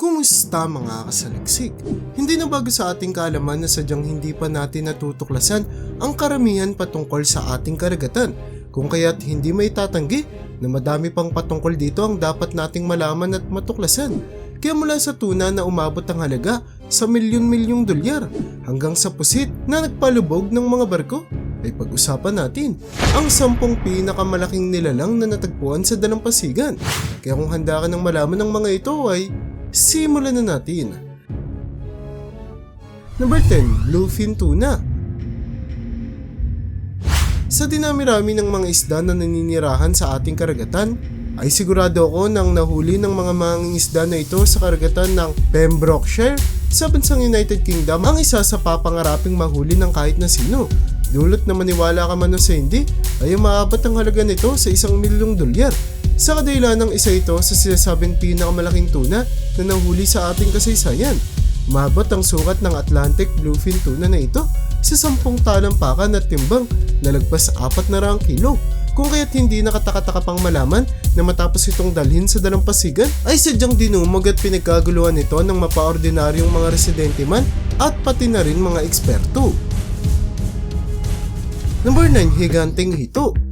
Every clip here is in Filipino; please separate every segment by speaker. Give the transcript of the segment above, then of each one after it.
Speaker 1: Kumusta mga kasaliksik? Hindi na bago sa ating kaalaman na sadyang hindi pa natin natutuklasan ang karamihan patungkol sa ating karagatan, kung kaya't hindi may tatanggi na madami pang patungkol dito ang dapat nating malaman at matuklasan. Kaya mula sa tuna na umabot ang halaga sa milyon-milyong dolyar hanggang sa pusit na nagpalubog ng mga barko ay pag-usapan natin ang sampung pinakamalaking nilalang na natagpuan sa dalampasigan. Kaya kung handa ka ng malaman ng mga ito ay simulan na natin. Number 10, Bluefin Tuna. Sa dinami-rami ng mga isda na naninirahan sa ating karagatan, ay sigurado ako nang nahuli ng mga manging isda na ito sa karagatan ng Pembrokeshire sa bansang United Kingdom ang isa sa papangaraping mahuli ng kahit na sino. Dulot na maniwala ka man o sa hindi, ay umaabot ang halaga nito sa isang milyong dolyar. Sa kadahilan ng isa ito sa sinasabing pinakamalaking tuna na nahuli sa ating kasaysayan. Umabot ang sukat ng Atlantic Bluefin tuna na ito sa sampung talampakan at timbang na lagpas apat na raang kilo. Kung kaya't hindi nakatakataka pang malaman na matapos itong dalhin sa dalampasigan ay sadyang dinumog at pinagkaguluhan ito ng mapaordinaryong mga residente man at pati na rin mga eksperto. Number 9, Higanteng Hito.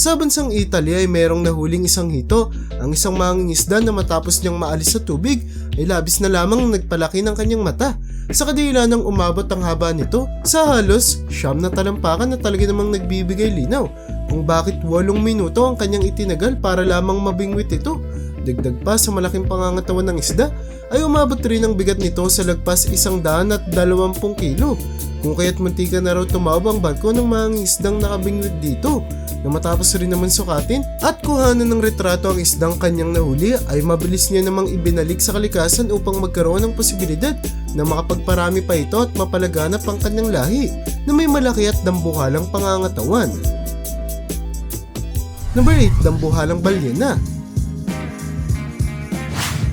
Speaker 1: Sa bansang Italy ay merong nahuling isang hito, ang isang mangingisda na matapos niyang maalis sa tubig ay labis na lamang nagpalaki ng kanyang mata. Sa kadila ng umabot ang haba nito, sa halos siyam na talampakan na talaga namang nagbibigay linaw kung bakit walong minuto ang kanyang itinagal para lamang mabingwit ito. Dagdag pa sa malaking pangangatawan ng isda ay umabot rin ang bigat nito sa lagpas isang daan at dalawampung kilo kung kaya't muntika na raw tumaob ang barko ng mga isdang nakabingwit dito na matapos rin naman sukatin at kuhanan ng retrato ang isdang kanyang nahuli ay mabilis niya namang ibinalik sa kalikasan upang magkaroon ng posibilidad na makapagparami pa ito at mapalaganap ang kanyang lahi na may malaki at dambuhalang pangangatawan. Number 8, dambuhalang balyena.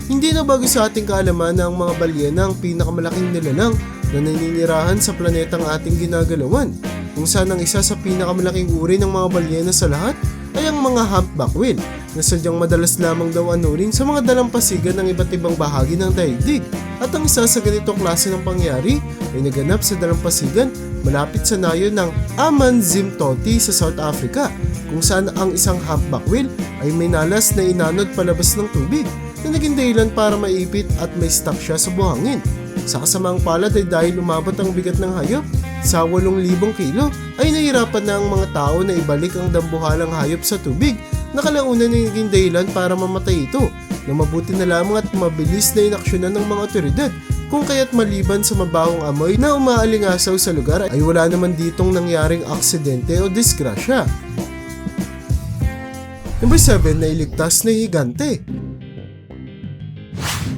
Speaker 1: Hindi na bago sa ating kaalaman na ang mga balyena ang pinakamalaking nilalang na naninirahan sa planetang ating ginagalawan, kung saan ang isa sa pinakamalaking uri ng mga balyena sa lahat ay ang mga humpback whale na sadyang madalas lamang daw anurin sa mga dalampasigan ng iba't ibang bahagi ng daigdig. At ang isa sa ganitong klase ng pangyari ay naganap sa dalampasigan malapit sa nayo ng Amanzimtoti sa South Africa kung saan ang isang humpback whale ay may nalas na inanod palabas ng tubig na naging dahilan para maipit at may stuck siya sa buhangin. Sa kasamang palad ay dahil umabot ang bigat ng hayop sa 8,000 kilo ay nahirapan na ang mga tao na ibalik ang dambuhalang hayop sa tubig na kalaunan na naging dahilan para mamatay ito na mabuti na lamang at mabilis na inaksyonan ng mga otoridad kung kaya't maliban sa mabahong amoy na umaalingasaw sa lugar ay wala naman ditong nangyaring aksidente o disgrasya. Number 7 na iligtas na higante.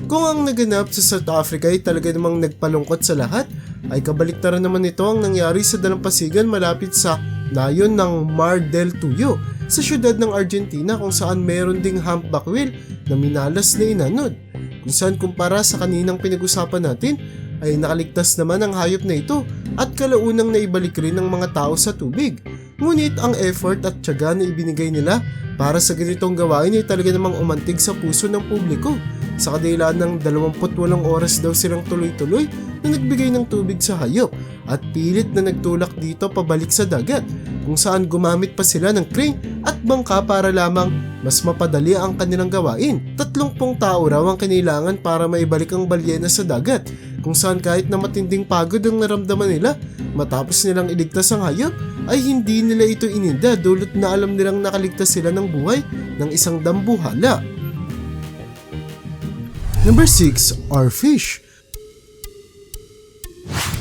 Speaker 1: Kung ang naganap sa South Africa ay talaga namang nagpalungkot sa lahat, ay kabaliktaran naman ito ang nangyari sa dalampasigan malapit sa layon ng Mar del Tuyo sa syudad ng Argentina kung saan meron ding humpback whale na minalas na inanod. Kung saan kumpara sa kaninang pinag-usapan natin ay nakaligtas naman ang hayop na ito at kalaunang naibalik rin ng mga tao sa tubig. Ngunit ang effort at tiyaga na ibinigay nila para sa ganitong gawain ay talaga namang umantig sa puso ng publiko. Sa kadahilan ng 28 oras daw silang tuloy-tuloy na nagbigay ng tubig sa hayop at pilit na nagtulak dito pabalik sa dagat kung saan gumamit pa sila ng crane at bangka para lamang mas mapadali ang kanilang gawain. Tatlong pong tao raw ang kailangan para maibalik ang balyena sa dagat kung saan kahit na matinding pagod ang naramdaman nila matapos nilang iligtas ang hayop ay hindi nila ito ininda dulot na alam nilang nakaligtas sila ng buhay ng isang dambuhala. Number 6, Oarfish.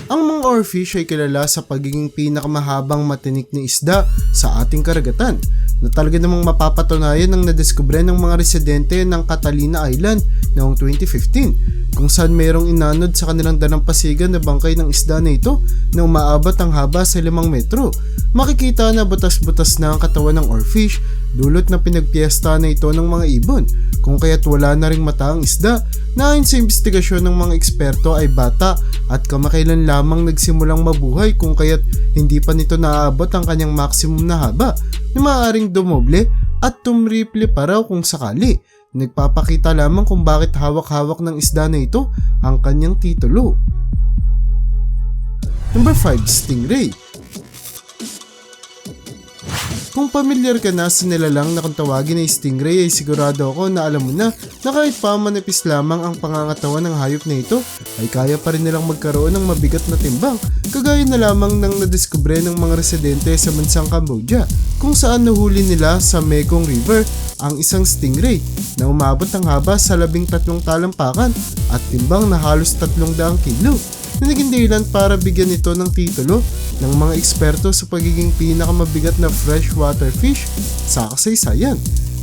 Speaker 1: Ang mga oarfish ay kilala sa pagiging pinakamahabang matinik na isda sa ating karagatan na talaga namang mapapatunayan ng nadiskubre ng mga residente ng Catalina Island noong 2015 kung saan mayroong inanod sa kanilang dalampasigan na bangkay ng isda na ito na umaabot ang haba sa 5 metro. Makikita na butas-butas na ang katawan ng oarfish dulot na pinagpiesta na ito ng mga ibon kung kaya't wala na ring mata ang isda na ayon sa investigasyon ng mga eksperto ay bata at kamakailan lamang nagsimulang mabuhay kung kaya't hindi pa nito naaabot ang kanyang maximum na haba na maaaring dumoble at tumriple pa raw kung sakali Nagpapakita lamang kung bakit hawak-hawak ng isda na ito ang kanyang titulo. Number 5, Stingray. Kung pamilyar ka na sa nilalang na kung tawagin ay stingray ay sigurado ako na alam mo na na kahit pa manipis lamang ang pangangatawan ng hayop na ito ay kaya pa rin nilang magkaroon ng mabigat na timbang kagaya na lamang ng nadiskubre ng mga residente sa bansang Cambodia kung saan nahuli nila sa Mekong River ang isang stingray na umabot ang haba sa labing tatlong talampakan at timbang na halos tatlong daang kilo na naging dahilan para bigyan ito ng titulo ng mga eksperto sa pagiging pinakamabigat na freshwater fish sa kasaysayan.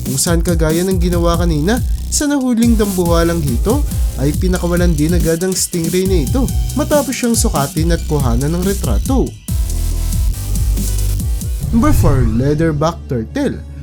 Speaker 1: Kung saan kagaya ng ginawa kanina sa nahuling dambuhalang hito ay pinakawalan din agad ang stingray na ito matapos siyang sukatin at kuhanan ng retrato. Number 4, Leatherback Turtle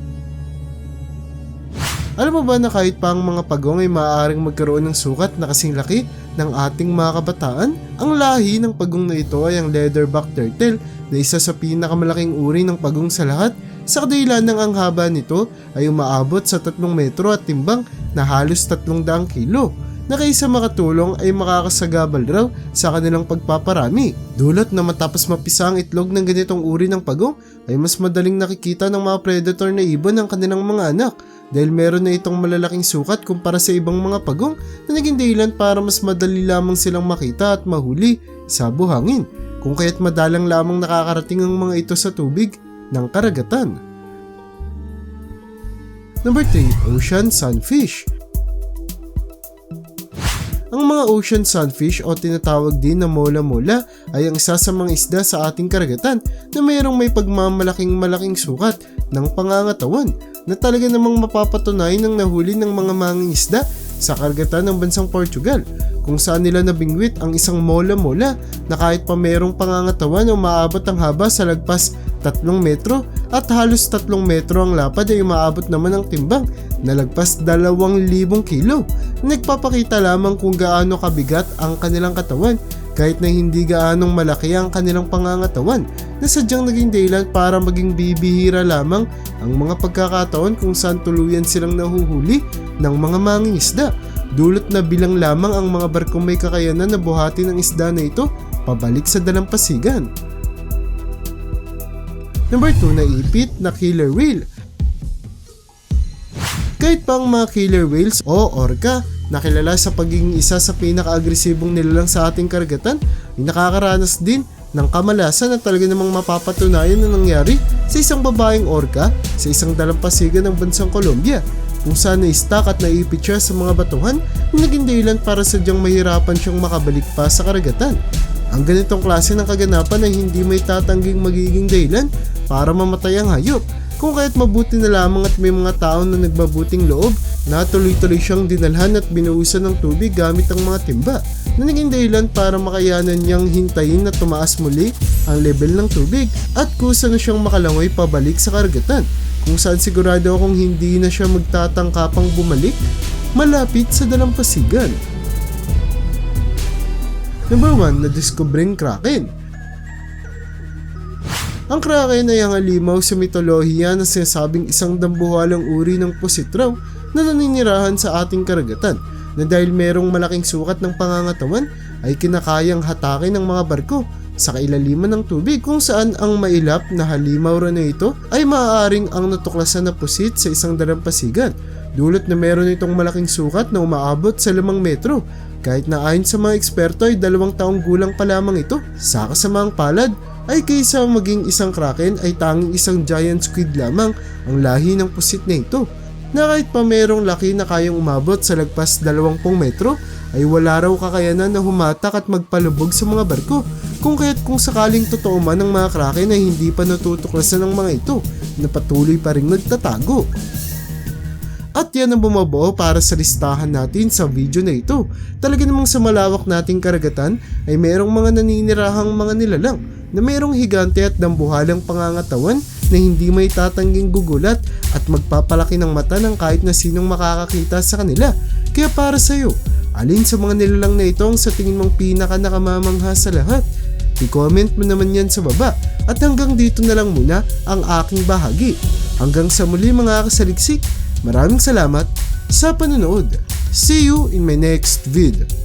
Speaker 1: alam mo ba na kahit pa ang mga pagong ay maaaring magkaroon ng sukat na kasing laki ng ating mga kabataan? Ang lahi ng pagong na ito ay ang leatherback turtle na isa sa pinakamalaking uri ng pagong sa lahat. Sa kadahilan ng ang haba nito ay umaabot sa 3 metro at timbang na halos 300 kilo na kaysa makatulong ay makakasagabal raw sa kanilang pagpaparami. Dulot na matapos mapisa ang itlog ng ganitong uri ng pagong ay mas madaling nakikita ng mga predator na ibon ang kanilang mga anak dahil meron na itong malalaking sukat kumpara sa ibang mga pagong na naging dahilan para mas madali lamang silang makita at mahuli sa buhangin kung kaya't madalang lamang nakakarating ang mga ito sa tubig ng karagatan. Number 3, Ocean Sunfish ang mga ocean sunfish o tinatawag din na mola-mola ay ang isa sa mga isda sa ating karagatan na mayroong may pagmamalaking malaking sukat ng pangangatawan na talaga namang mapapatunay ng nahuli ng mga manging isda sa karagatan ng bansang Portugal kung saan nila nabingwit ang isang mola-mola na kahit pa mayroong pangangatawan o maabot ang haba sa lagpas 3 metro at halos 3 metro ang lapad ay umaabot naman ang timbang na lagpas 2,000 kilo. Nagpapakita lamang kung gaano kabigat ang kanilang katawan kahit na hindi gaanong malaki ang kanilang pangangatawan na sadyang naging dahilan para maging bibihira lamang ang mga pagkakataon kung saan tuluyan silang nahuhuli ng mga manging isda. Dulot na bilang lamang ang mga barkong may kakayanan na buhatin ang isda na ito pabalik sa dalampasigan. Number 2 na ipit na killer whale. Kahit pa ang mga killer whales o orca na kilala sa pagiging isa sa pinaka-agresibong nilalang sa ating karagatan ay nakakaranas din ng kamalasan na talaga namang mapapatunayan na nangyari sa isang babaeng orca sa isang dalampasigan ng bansang Colombia kung saan na-stuck at naipit siya sa mga batuhan na naging dahilan para sadyang mahirapan siyang makabalik pa sa karagatan. Ang ganitong klase ng kaganapan ay hindi may tatangging magiging dahilan para mamatay ang hayop kung kaya't mabuti na lamang at may mga tao na nagbabuting loob na tuloy-tuloy siyang dinalhan at binuhusan ng tubig gamit ang mga timba na naging dahilan para makayanan niyang hintayin na tumaas muli ang level ng tubig at kusa na siyang makalangoy pabalik sa karagatan kung saan sigurado akong hindi na siya magtatangkapang bumalik malapit sa dalampasigan. Number 1 na diskubreng Kraken. Ang Kraken ay ang alimaw sa mitolohiya na sinasabing isang dambuhalang uri ng pusit raw na naninirahan sa ating karagatan na dahil merong malaking sukat ng pangangatawan ay kinakayang hatakin ng mga barko sa kailaliman ng tubig kung saan ang mailap na halimaw na ito ay maaaring ang natuklasan na pusit sa isang dalampasigan dulot na meron itong malaking sukat na umaabot sa 5 metro kahit na ayon sa mga eksperto ay dalawang taong gulang pa lamang ito. Sa kasamaang palad ay kaysa maging isang kraken ay tanging isang giant squid lamang ang lahi ng pusit na ito na kahit pa merong laki na kayang umabot sa lagpas 20 metro ay wala raw kakayanan na humatak at magpalubog sa mga barko kung kaya't kung sakaling totoo man ang mga kraken ay hindi pa natutuklasan ng mga ito na patuloy pa rin nagtatago. At yan ang bumabuo para sa listahan natin sa video na ito. Talaga namang sa malawak nating karagatan ay merong mga naninirahang mga nilalang na merong higante at dambuhalang pangangatawan na hindi may tatangging gugulat at magpapalaki ng mata ng kahit na sinong makakakita sa kanila. Kaya para sa iyo, alin sa mga nilalang na ito ang sa tingin mong pinaka nakamamangha sa lahat? I-comment mo naman yan sa baba at hanggang dito na lang muna ang aking bahagi. Hanggang sa muli mga kasaliksik, Maraming salamat sa panonood. See you in my next vid.